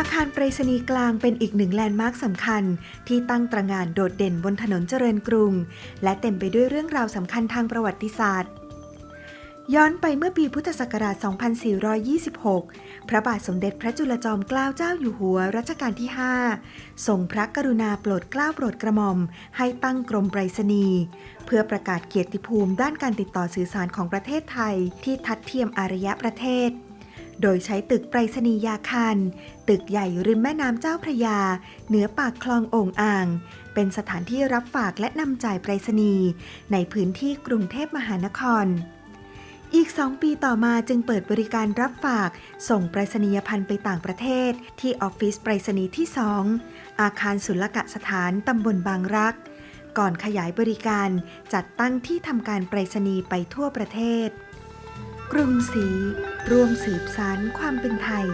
าคารไปรษณีย์กลางเป็นอีกหนึ่งแลนด์มาร์คสำคัญ ที่ตั้งตระหง่านโดดเด่นบนถนนเจริญกรุง และเต็มไปด้วยเรื่องราวสำคัญทางประวัติศาสตร์ ย้อนไปเมื่อปีพุทธศักราช 2426 พระบาทสมเด็จพระจุลจอมเกล้าเจ้าอยู่หัวรัชกาลที่ 5 ทรงพระกรุณาโปรดเกล้าโปรดกระหม่อม ให้ตั้งกรมไปรษณีย์เพื่อประกาศเกียรติภูมิด้านการติดต่อสื่อสารของประเทศไทย ที่ทัดเทียมอารยประเทศ โดยใช้ตึกไปรษณียาคารตึกใหญ่ริมแม่น้ำเจ้าพระยา เหนือปากคลองโอ่งอ่าง เป็นสถานที่รับฝากและนำจ่ายไปรษณีย์ในพื้นที่กรุงเทพมหานคร อีก 2 ปีต่อมาจึงเปิดบริการรับฝาก ส่งไปรษณียพันธ์ไปต่างประเทศ ที่ออฟฟิศไปรษณีย์ที่ 2 อาคารศุลกะสถานตำบลบางรัก ก่อนขยายบริการจัดตั้งที่ทำการไปรษณีย์ไปทั่วประเทศ กรุงศรีร่วมสืบสานความเป็นไทย